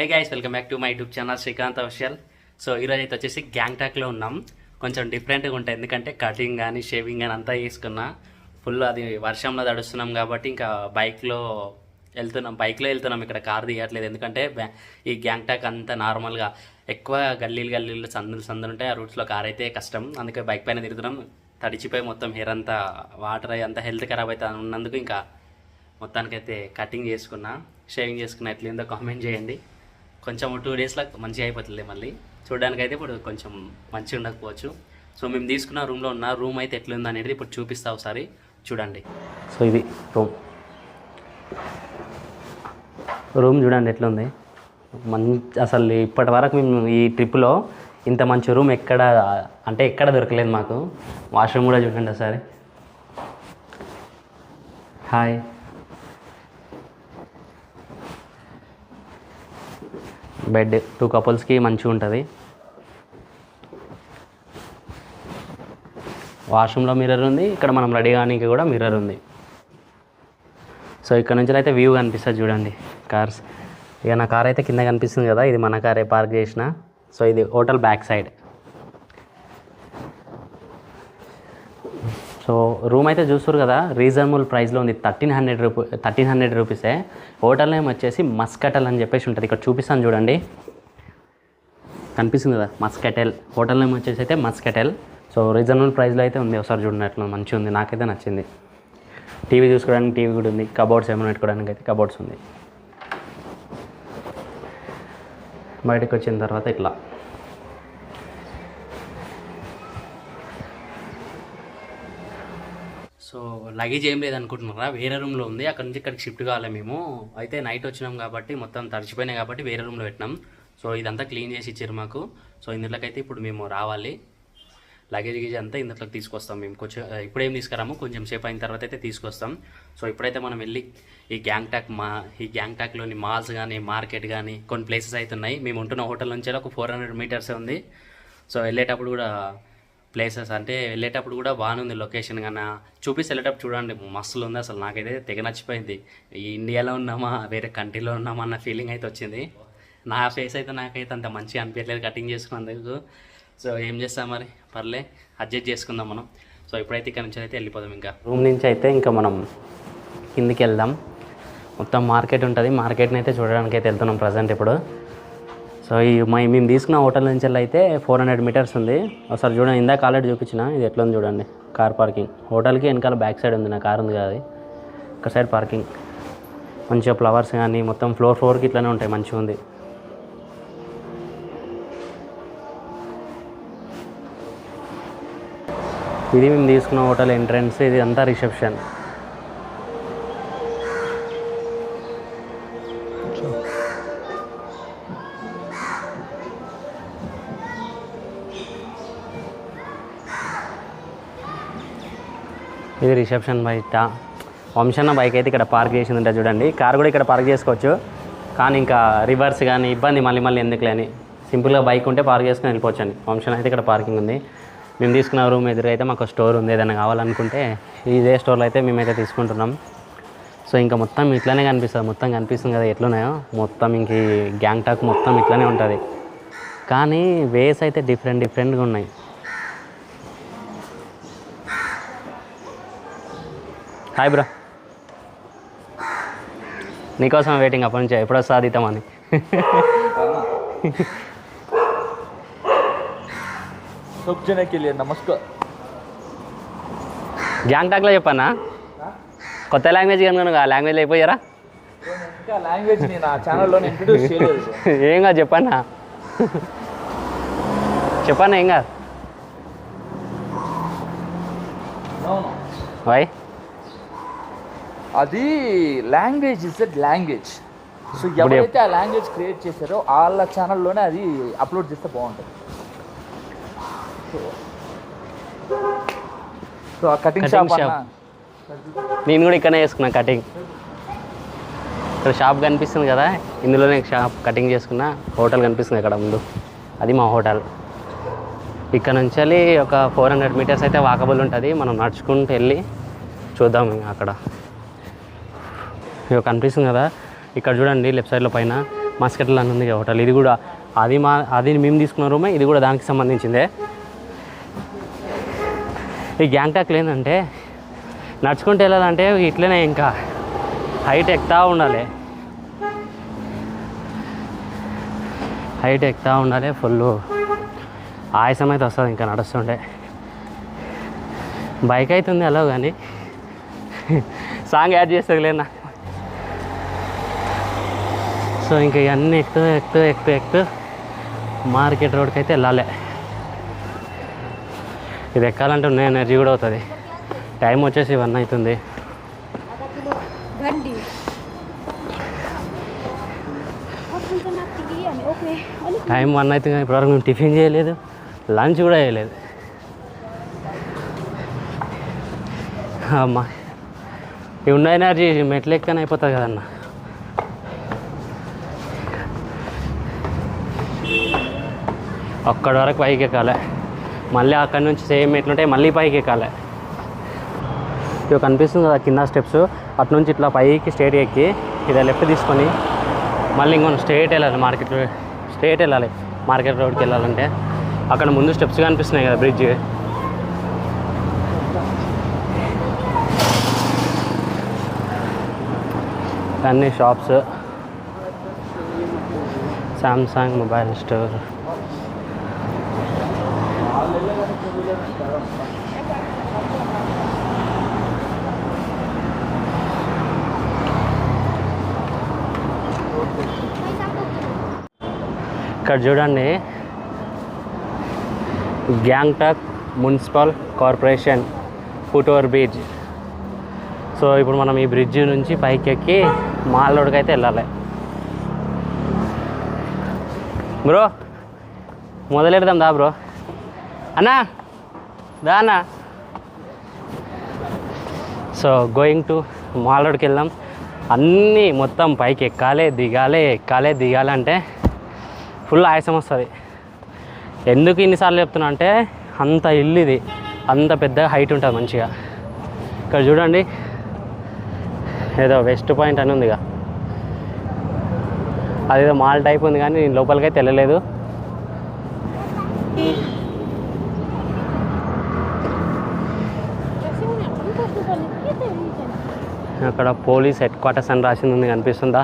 Hey guys welcome back to my YouTube channel Srikanth official so ఈరోజు అయితే వచ్చేసి గ్యాంగ్టాక్లో ఉన్నాం. కొంచెం డిఫరెంట్గా ఉంటాయి. ఎందుకంటే కటింగ్ కానీ షేవింగ్ కానీ అంతా చేసుకున్నా. ఫుల్ అది వర్షంలో తడుస్తున్నాం కాబట్టి ఇంకా బైక్లో వెళ్తున్నాం. బైక్లో వెళ్తున్నాం. ఇక్కడ కార్ తీయట్లేదు. ఎందుకంటే బ్యా- ఈ గ్యాంగ్టాక్ అంతా నార్మల్గా ఎక్కువ గల్లీలు గల్లీలు సందులు సందులు ఉంటాయి. ఆ రూట్స్లో కార్ అయితే కష్టం. అందుకే బైక్ పైన తిరుగుతున్నాం. తడిచిపోయి మొత్తం హెయిర్ అంతా వాటర్ అంతా హెల్త్ ఖరాబ్ అయితే ఉన్నందుకు ఇంకా మొత్తానికైతే కటింగ్ చేసుకున్నా. షేవింగ్ చేసుకున్నా. ఎట్లేందో కామెంట్ చేయండి. కొంచెం టూ డేస్లో మంచిగా అయిపోతుంది మళ్ళీ. చూడడానికి అయితే ఇప్పుడు కొంచెం మంచిగా ఉండకపోవచ్చు. సో మేము తీసుకున్న రూమ్లో ఉన్న రూమ్ అయితే ఎట్లుంది అనేది ఇప్పుడు చూపిస్తా ఒకసారి. చూడండి. సో ఇది రూమ్. రూమ్ చూడండి ఎట్లుంది. మంచి అసలు ఇప్పటి వరకు మేము ఈ ట్రిప్లో ఇంత మంచి రూమ్ ఎక్కడ అంటే ఎక్కడ దొరకలేదు మాకు. వాష్రూమ్ కూడా చూడండి ఒకసారి. హాయ్. బెడ్ టూ కపుల్స్కి మంచిగా ఉంటుంది. వాష్రూమ్లో మిర్రర్ ఉంది ఇక్కడ మనం రెడీ కానీకి కూడా మిర్రర్ ఉంది. సో ఇక్కడ నుంచి అయితే వ్యూ కనిపిస్తుంది చూడండి కార్స్ ఇక నా కార్ అయితే కింద కనిపిస్తుంది కదా ఇది మన కారే పార్క్ చేసిన. సో ఇది hotel back side so room అయితే చూస్తారు కదా రీజనబుల్ ప్రైస్లో ఉంది. Thirteen hundred rupee thirteen hundred రూపీసే హోటల్ నేమ్ వచ్చేసి మస్కటల్ అని చెప్పేసి ఉంటుంది. ఇక్కడ చూపిస్తాను చూడండి. కనిపిస్తుంది కదా మస్కటెల్ హోటల్ నేమ్ వచ్చేసి అయితే మస్కటెల్ సో రీజనబుల్ ప్రైస్లో అయితే ఉంది. ఒకసారి చూడండి మంచిగా ఉంది. నాకైతే నచ్చింది. టీవీ చూసుకోవడానికి టీవీ కూడా ఉంది. కబోర్డ్స్ ఏమైనా పెట్టుకోవడానికి అయితే కబోర్డ్స్ ఉంది. బయటకు వచ్చిన తర్వాత ఇట్లా. సో లగేజ్ ఏం లేదనుకుంటున్నారా? వేరే రూమ్లో ఉంది. అక్కడ నుంచి ఇక్కడికి షిఫ్ట్ కావాలి మేము. అయితే నైట్ వచ్చినాం కాబట్టి మొత్తం తడిచిపోయినాయి కాబట్టి వేరే రూమ్లో పెట్టినాం. సో ఇదంతా క్లీన్ చేసి ఇచ్చారు మాకు. సో ఇందులోకైతే ఇప్పుడు మేము రావాలి. లగేజ్ గీజ్ అంతా ఇందులోకి తీసుకొస్తాం మేము. కొంచెం ఇప్పుడేం తీసుకురాము? కొంచెం సేపు అయిన తర్వాత అయితే తీసుకొస్తాం. సో ఇప్పుడైతే మనం వెళ్ళి ఈ గ్యాంగ్టాక్ మా ఈ గ్యాంగ్టాక్లోని మాల్స్ కానీ మార్కెట్ కానీ కొన్ని ప్లేసెస్ అయితే ఉన్నాయి. మేము ఉంటున్న హోటల్ నుంచి ఒక ఫోర్ హండ్రెడ్ మీటర్స్ ఉంది. సో వెళ్ళేటప్పుడు కూడా ప్లేసెస్ అంటే వెళ్ళేటప్పుడు కూడా బాగానే ఉంది లొకేషన్ కన్నా. చూపిస్తే వెళ్ళేటప్పుడు చూడండి మస్తులు ఉంది అసలు. నాకైతే తెగ నచ్చిపోయింది. ఈ ఇండియాలో ఉన్నామా వేరే కంట్రీలో ఉన్నామా అన్న ఫీలింగ్ అయితే వచ్చింది. నా ఫేస్ అయితే నాకైతే అంత మంచిగా అనిపించలేదు కటింగ్ చేసుకున్నందుకు. సో ఏం చేస్తాం మరి? పర్లే అడ్జస్ట్ చేసుకుందాం మనం. సో ఇప్పుడైతే ఇక్కడ నుంచి అయితే వెళ్ళిపోదాం ఇంకా. రూమ్ నుంచి అయితే ఇంకా మనం కిందికి వెళ్దాం. మొత్తం మార్కెట్ ఉంటుంది. మార్కెట్ని అయితే చూడడానికి అయితే వెళ్తున్నాం ప్రజెంట్ ఇప్పుడు. సో ఈ మై మేము తీసుకున్న హోటల్ నుంచి వెళ్ళి అయితే ఫోర్ హండ్రెడ్ మీటర్స్ ఉంది. ఒకసారి చూడండి ఇందాక ఆల్రెడీ చూపించిన ఇది ఎట్లా ఉంది చూడండి. Car parking. హోటల్కి వెనకాల బ్యాక్ సైడ్ ఉంది నా కార్ ఉంది కదా అది. ఒక సైడ్ పార్కింగ్. మంచిగా ఫ్లవర్స్ కానీ మొత్తం ఫ్లోర్ ఫ్లోర్కి ఇట్లానే ఉంటాయి మంచిగా ఉంది. ఇది మేము తీసుకున్న హోటల్ ఎంట్రన్స్ ఇది అంతా రిసెప్షన్. ఇది రిసెప్షన్ బయట. వంశన్న బైక్ అయితే ఇక్కడ పార్క్ చేసింది ఉంటుంది చూడండి. కార్ కూడా ఇక్కడ పార్క్ చేసుకోవచ్చు. కానీ ఇంకా రివర్స్ కానీ ఇబ్బంది మళ్ళీ మళ్ళీ ఎందుకులే అని. సింపుల్గా బైక్ ఉంటే పార్క్ చేసుకుని వెళ్ళిపోవచ్చు అని వంశన్ అయితే ఇక్కడ పార్కింగ్ ఉంది. మేము తీసుకున్న రూమ్ ఎదురైతే మాకు స్టోర్ ఉంది. ఏదైనా కావాలనుకుంటే ఇదే స్టోర్లో అయితే మేమైతే తీసుకుంటున్నాం. సో ఇంకా మొత్తం ఇట్లానే కనిపిస్తుంది. మొత్తం కనిపిస్తుంది కదా ఎట్లున్నాయో. మొత్తం ఇంక గ్యాంగ్టాక్ మొత్తం ఇట్లానే ఉంటుంది. కానీ వేస్ అయితే డిఫరెంట్ డిఫరెంట్గా ఉన్నాయి. హాయ్ బ్రో నీకోసం వెయిటింగ్ అప్పటి నుంచి ఎప్పుడో సాధితామని నమస్కారం. గ్యాంగ్టాక్లో చెప్పన్నా? కొత్త లాంగ్వేజ్ కనుక ఆ లాంగ్వేజ్ అయిపోయారా ఏం కాదు చెప్పన్నా. చెప్పన్నా ఏం కాదు. వై అది language is that language so ఎవరైతే ఆ లాంగ్వేజ్ క్రియేట్ చేశారో వాళ్ళ ఛానల్లోనే అది అప్లోడ్ చేస్తే బాగుంటుంది. సో ఆ కటింగ్ షాప్ నేను కూడా ఇక్కడనే చేసుకున్నా కటింగ్ ఇక్కడ షాప్ కనిపిస్తుంది కదా ఇందులోనే షాప్ కటింగ్ చేసుకున్నా హోటల్ కనిపిస్తుంది ఇక్కడ ముందు. అది మా హోటల్ ఇక్కడ నుంచి వెళ్ళి ఒక ఫోర్ హండ్రెడ్ మీటర్స్ అయితే వాకబుల్ ఉంటుంది. మనం నడుచుకుంటూ వెళ్ళి చూద్దాం అక్కడ. ఇక కనిపిస్తుంది కదా. ఇక్కడ చూడండి లెఫ్ట్ సైడ్లో పైన మస్కెట్లు అని ఉంది హోటల్ ఇది కూడా అది మా అది మేము తీసుకున్న రూమే ఇది కూడా దానికి సంబంధించిందే. ఈ గ్యాంగ్టాక్లు ఏంటంటే నడుచుకుంటూ వెళ్ళాలంటే ఇట్లనే ఇంకా హైట్ ఎక్కుతా ఉండాలి. హైట్ ఎక్కుతా ఉండాలి ఫుల్ ఆయాసం అయితే వస్తుంది ఇంకా నడుస్తుంటే. బైక్ అవుతుంది అలా కానీ సాంగ్ యాడ్ చేస్తుంది లేనా సో ఇంకా ఇవన్నీ ఎక్కుతూ ఎక్కుతూ ఎక్కుతూ ఎక్కుతూ మార్కెట్ రోడ్కి అయితే వెళ్ళాలి. ఇది ఎక్కాలంటే ఉన్న ఎనర్జీ కూడా అవుతుంది. టైం వచ్చేసి వన్ అవుతుంది. టైం వన్ అవుతుంది కానీ ఇప్పటివరకు మేము టిఫిన్ చేయలేదు లంచ్ కూడా చేయలేదు. అమ్మా ఈ ఉన్న ఎనర్జీ మెట్లు ఎక్కనే అయిపోతుంది కదన్న. అక్కడి వరకు పైకి ఎక్కాలి. మళ్ళీ అక్కడి నుంచి సేమ్ ఎట్లుంటాయి మళ్ళీ పైకి ఎక్కాలి. ఇవి కనిపిస్తుంది కదా కింద స్టెప్స్. అటు నుంచి ఇట్లా పైకి స్ట్రేట్ ఎక్కి ఇదే లెఫ్ట్ తీసుకొని మళ్ళీ ఇంకొన్ని స్ట్రేట్ వెళ్ళాలి మార్కెట్ స్ట్రేట్ వెళ్ళాలి మార్కెట్ రోడ్కి వెళ్ళాలంటే. అక్కడ ముందు స్టెప్స్ కనిపిస్తున్నాయి కదా బ్రిడ్జ్. అన్ని షాప్స్. Samsung mobile store. ఇక్కడ చూడండి. Gangtok municipal corporation foot over bridge so ఇప్పుడు మనం ఈ బ్రిడ్జ్ నుంచి పైకి ఎక్కి మాల్ రోడ్కి అయితే వెళ్ళాలి. బ్రో మొదలెడదాం దా బ్రో. అన్నా దా అన్నా. సో గోయింగ్ టు మాల్ రోడ్కి వెళ్దాం అన్నీ మొత్తం పైకి ఎక్కాలి దిగాలి ఎక్కాలి దిగాలి అంటే ఫుల్ ఆయాసం వస్తుంది. ఎందుకు ఇన్నిసార్లు చెప్తున్నా అంటే అంత ఇల్లు ఇది. అంత పెద్ద హైట్ ఉంటుంది మంచిగా. ఇక్కడ చూడండి. ఏదో వెస్ట్ పాయింట్ అని ఉందిగా. అదేదో మాల్ టైప్ ఉంది కానీ నేను లోపలికైతే వెళ్ళలేదు. అక్కడ పోలీస్ హెడ్ క్వార్టర్స్ అని రాసింది ఉంది కనిపిస్తుందా?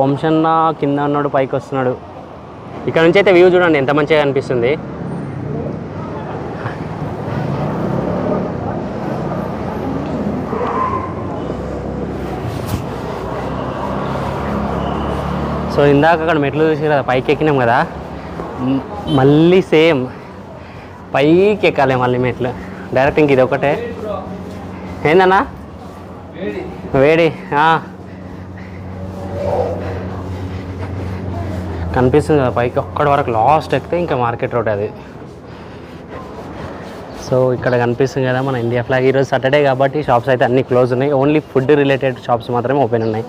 వంశన్న కింద ఉన్నాడు పైకి వస్తున్నాడు. ఇక్కడ నుంచి అయితే వ్యూ చూడండి ఎంత మంచిగా అనిపిస్తుంది. సో ఇందాక అక్కడ మెట్లు చూసి కదా పైకి ఎక్కినాం కదా. మళ్ళీ సేమ్ పైకి ఎక్కాలి మళ్ళీ మెట్లు. డైరెక్ట్ ఇంక ఇది ఒకటే. ఏందన్నా? వేడి ఆ. కనిపిస్తుంది కదా పైకి ఒక్కడి వరకు లాస్ట్ ఎక్కితే ఇంకా మార్కెట్ రోడ్ అది. సో ఇక్కడ కనిపిస్తుంది కదా మన ఇండియా ఫ్లాగ్. ఈరోజు సాటర్డే కాబట్టి షాప్స్ అయితే అన్నీ క్లోజ్ ఉన్నాయి. ఓన్లీ ఫుడ్ రిలేటెడ్ షాప్స్ మాత్రమే ఓపెన్ ఉన్నాయి.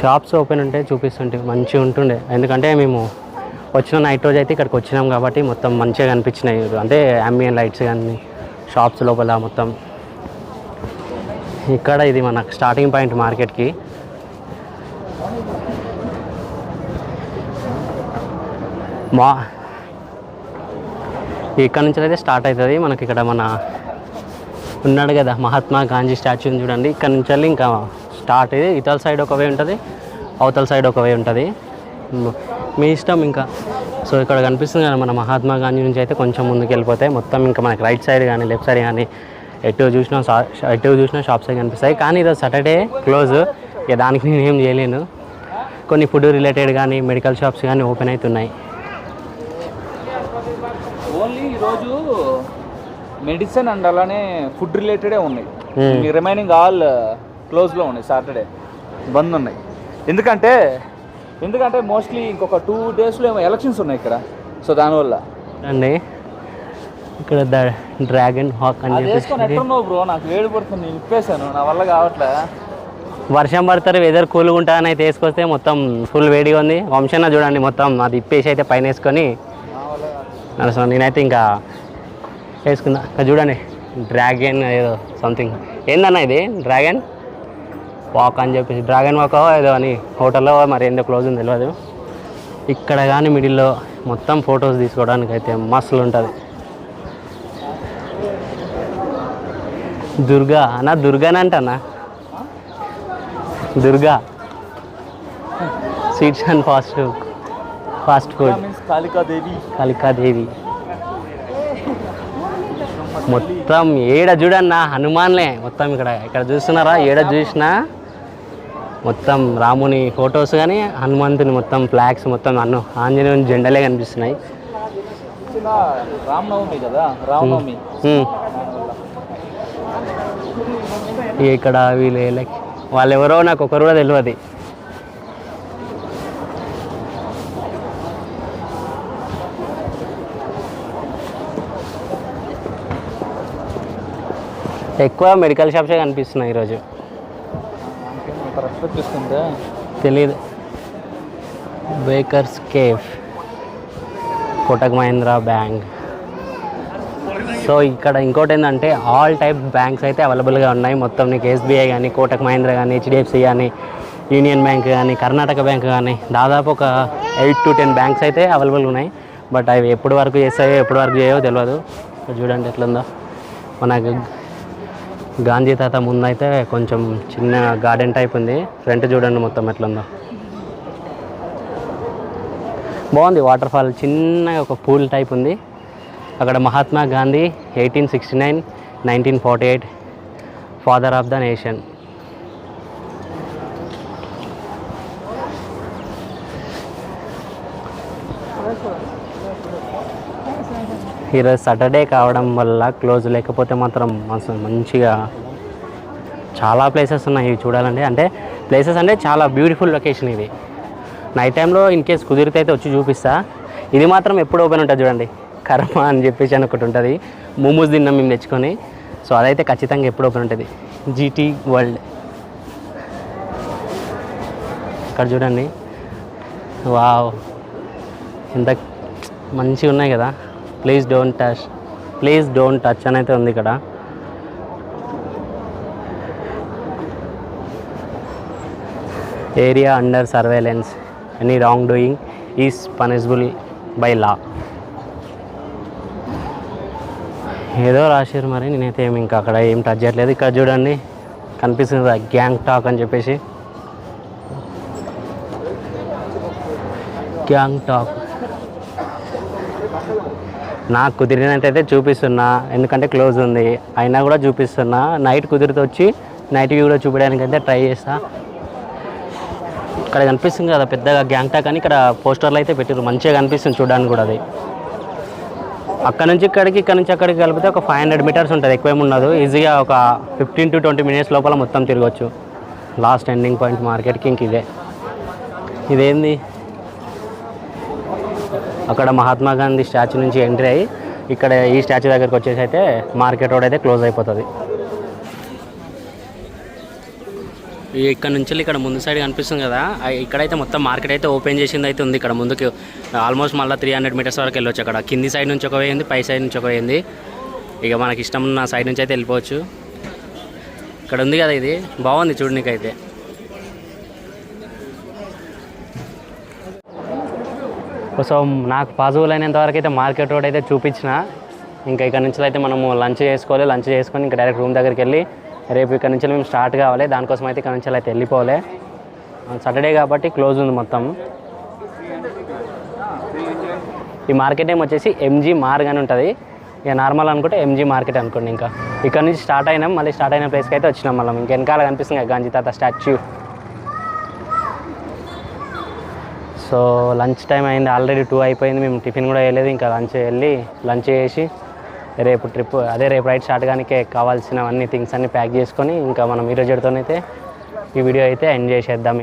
షాప్స్ ఓపెన్ ఉంటే చూపిస్తుంటే మంచిగా ఉంటుండే. ఎందుకంటే మేము వచ్చిన నైట్ రోజు అయితే ఇక్కడికి వచ్చినాం కాబట్టి మొత్తం మంచిగా కనిపించినాయి. అంటే అంబియన్ లైట్స్ కానీ షాప్స్ లోపల మొత్తం. ఇక్కడ ఇది మన స్టార్టింగ్ పాయింట్ మార్కెట్కి మా ఇక్కడ నుంచి అయితే స్టార్ట్ అవుతుంది. మనకి ఇక్కడ మన ఉన్నాడు కదా మహాత్మా గాంధీ స్టాచ్యూని చూడండి. ఇక్కడ నుంచి వెళ్ళి ఇంకా స్టార్ట్ అయ్యి ఇతల సైడ్ ఒక వే ఉంటుంది అవతల సైడ్ ఒక వే ఉంటుంది. మీ ఇష్టం ఇంకా. సో ఇక్కడ కనిపిస్తుంది కదా మన మహాత్మా గాంధీ నుంచి అయితే కొంచెం ముందుకు వెళ్ళిపోతే మొత్తం ఇంకా మనకి రైట్ సైడ్ కానీ లెఫ్ట్ సైడ్ కానీ ఎటు చూసినా షా- ఎటు చూసినా షాప్స్ కనిపిస్తాయి. కానీ ఈరోజు సాటర్డే క్లోజ్ ఇక దానికి నేను ఏం చేయలేను. కొన్ని ఫుడ్ రిలేటెడ్ కానీ మెడికల్ షాప్స్ కానీ ఓపెన్ అవుతున్నాయి ఓన్లీ ఈరోజు మెడిసిన్ అండ్ అలానే ఫుడ్ రిలేటెడే ఉన్నాయి. మీ రిమైనింగ్ ఆల్ క్లోజ్లో ఉన్నాయి సాటర్డే బంద్ ఉన్నాయి. ఎందుకంటే ఎందుకంటే మోస్ట్లీ ఇంకొక టూ డేస్లో ఏమో ఎలక్షన్స్ ఉన్నాయి ఇక్కడ. సో దానివల్ల అండి ఇక్కడ డ్రాగన్ హాక్ అని చెప్పేసి బ్రో? నాకు వేడి పడుతుంది నేను ఇప్పేసాను నా వల్ల కావట్లే. వర్షం పడతారు వెదర్ కూల్గా ఉంటుందని అయితే వేసుకొస్తే మొత్తం ఫుల్ వేడిగా ఉంది. వంశన్న చూడండి మొత్తం అది ఇప్పేసి అయితే పైన వేసుకొని. నేనైతే ఇంకా వేసుకుందా. ఇక్కడ చూడండి. డ్రాగన్ ఏదో సంథింగ్ ఏందన్న ఇది? డ్రాగన్? వాక్ అని చెప్పేసి. డ్రాగన్ వాక్ ఏదో అని. హోటల్లో మరి ఏందో క్లోజ్ ఉంది తెలియదు ఇక్కడ కానీ మిడిల్లో మొత్తం ఫొటోస్ తీసుకోవడానికి అయితే మస్తులు ఉంటుంది. దుర్గా అన్న దుర్గానే అంటన్నా? Durga. Sweets and fast fast food Kalikadevi Kalikadevi మొత్తం ఏడ చూడన్న హనుమాన్లే. మొత్తం ఇక్కడ ఇక్కడ చూస్తున్నారా? ఏడ చూసినా మొత్తం రాముని ఫొటోస్ కానీ హనుమంతుని మొత్తం ఫ్లాగ్స్ మొత్తం అన్ను ఆంజనేయుని జెండలే కనిపిస్తున్నాయి. రామనవమి కదా? రామనవమి. హ్మ్. ఇక ఇక్కడ వీళ్ళు ఎలక్- వాళ్ళు ఎవరో నాకు ఒకరు కూడా తెలియదు ఎక్కువ మెడికల్ షాప్సే కనిపిస్తున్నాయి ఈరోజు. తెలీదు. తెలియదు bakers cafe Kotak Mahindra bank so ఇక్కడ ఇంకోటి ఏంటంటే ఆల్ టైప్ బ్యాంక్స్ అయితే అవైలబుల్గా ఉన్నాయి. మొత్తం నీకు ఎస్బీఐ కానీ కోటక్ మహీంద్రా కానీ హెచ్డిఎఫ్సి కానీ యూనియన్ బ్యాంక్ కానీ కర్ణాటక బ్యాంక్ కానీ దాదాపు ఒక ఎయిట్ టు టెన్ బ్యాంక్స్ అయితే అవైలబుల్ ఉన్నాయి. బట్ అవి ఎప్పటి వరకు చేస్తాయో ఎప్పటి వరకు చేయో తెలియదు చూడండి ఎట్లుందో. మనకు గాంధీ తాత ముందైతే కొంచెం చిన్న గార్డెన్ టైప్ ఉంది. ఫ్రంట్ చూడండి మొత్తం ఎట్లుందో. బాగుంది వాటర్ ఫాల్ చిన్న ఒక పూల్ టైప్ ఉంది. అక్కడ Mahatma Gandhi eighteen sixty nine nineteen forty eight father of the nation. ఈరోజు సాటర్డే కావడం వల్ల క్లోజ్ లేకపోతే మాత్రం అసలు మంచిగా చాలా ప్లేసెస్ ఉన్నాయి చూడాలంటే. అంటే ప్లేసెస్ అంటే చాలా బ్యూటిఫుల్ లొకేషన్ ఇది. నైట్ టైంలో ఇన్ కేస్ కుదిరితే అయితే వచ్చి చూపిస్తా. ఇది మాత్రం ఎప్పుడు ఓపెన్ ఉంటుంది చూడండి. కర్మ అని చెప్పేసి అని ఒకటి ఉంటుంది. మోమోస్ తిన్నాం మేము తెచ్చుకొని. సో అదైతే ఖచ్చితంగా ఎప్పుడు ఓపెన్ ఉంటుంది. జీటీ వరల్డ్ ఇక్కడ చూడండి. వావ్ ఎంత మంచిగా ఉన్నాయి కదా. Please don't touch please don't touch అని అయితే ఉంది ఇక్కడ. Area under surveillance any wrongdoing is punishable by law ఏదో రాశారు మరి నేనైతే ఏమి ఇంకా అక్కడ ఏం టచ్ చేయట్లేదు. ఇక్కడ చూడండి కనిపిస్తుంది గ్యాంగ్ టాక్ అని చెప్పేసి. గ్యాంగ్ టాక్ నాకు కుదిరినట్టయితే చూపిస్తున్నా. ఎందుకంటే క్లోజ్ ఉంది. అయినా కూడా చూపిస్తున్నా. నైట్ కుదిరితే వచ్చి నైట్ వ్యూ కూడా చూపించడానికి అయితే ట్రై చేస్తా. ఇక్కడ కనిపిస్తుంది కదా పెద్దగా గ్యాంగ్టాక్ అని ఇక్కడ పోస్టర్లు అయితే పెట్టారు మంచిగా కనిపిస్తుంది చూడడానికి కూడా అది. అక్కడ నుంచి ఇక్కడికి ఇక్కడ నుంచి అక్కడికి కలిపితే ఒక ఫైవ్ హండ్రెడ్ మీటర్స్ ఉంటుంది. ఎక్కువ ఉండదు. ఈజీగా ఒక ఫిఫ్టీన్ టు ట్వంటీ మినిట్స్ లోపల మొత్తం తిరగచ్చు. లాస్ట్ ఎండింగ్ పాయింట్ మార్కెట్కి ఇంక ఇదే. ఇదేంది? అక్కడ మహాత్మా గాంధీ స్టాచ్యూ నుంచి ఎంట్రీ అయ్యి ఇక్కడ ఈ స్టాచ్యూ దగ్గరికి వచ్చేసి అయితే మార్కెట్ రోడ్ అయితే క్లోజ్ అయిపోతుంది. ఇక్కడ నుంచి ఇక్కడ ముందు సైడ్ కనిపిస్తుంది కదా. ఇక్కడైతే మొత్తం మార్కెట్ అయితే ఓపెన్ చేసింది అయితే ఉంది ఇక్కడ ముందుకి. ఆల్మోస్ట్ మళ్ళీ త్రీ హండ్రెడ్ మీటర్స్ వరకు వెళ్ళొచ్చు అక్కడ. కింది సైడ్ నుంచి ఒక వేయింది పై సైడ్ నుంచి ఒక వేయింది ఇక మనకి ఇష్టం ఉన్న సైడ్ నుంచి అయితే వెళ్ళిపోవచ్చు. ఇక్కడ ఉంది కదా ఇది. బాగుంది చూడనీకైతే. సో నాకు పాజిబుల్ అయినంత వరకు అయితే మార్కెట్ రోడ్ అయితే చూపించిన. ఇంకా ఇక్కడ నుంచి అయితే మనము లంచ్ చేసుకోవాలి. లంచ్ చేసుకొని ఇంకా డైరెక్ట్ రూమ్ దగ్గరికి వెళ్ళి రేపు ఇక్కడ నుంచి మేము స్టార్ట్ కావాలి. దానికోసం అయితే ఇక్కడ నుంచి అయితే వెళ్ళిపోవాలి సాటర్డే కాబట్టి క్లోజ్ ఉంది మొత్తం. ఈ మార్కెట్ ఏమి వచ్చేసి ఎంజీ మార్గ్ అని ఉంటుంది. ఇక నార్మల్ అనుకుంటే ఎంజీ మార్కెట్ అనుకోండి ఇంకా. ఇక్కడ నుంచి స్టార్ట్ అయినాం. మళ్ళీ స్టార్ట్ అయిన ప్లేస్కి అయితే వచ్చినాం మళ్ళీ ఇంకా వెనకాల కనిపిస్తుంది కదా గాంధీ తాత స్టాచ్యూ. సో లంచ్ టైం అయింది ఆల్రెడీ టూ అయిపోయింది మేము టిఫిన్ కూడా వేయలేదు ఇంకా లంచ్ వెళ్ళి లంచ్ చేసి రేపు ట్రిప్ అదే రేపు రైట్ స్టార్ట్ కానీ కావాల్సినవన్నీ థింగ్స్ అన్నీ ప్యాక్ చేసుకొని ఇంకా మనం ఈ రోజుతోనైతే ఈ వీడియో అయితే ఎంజాయ్ చేద్దాం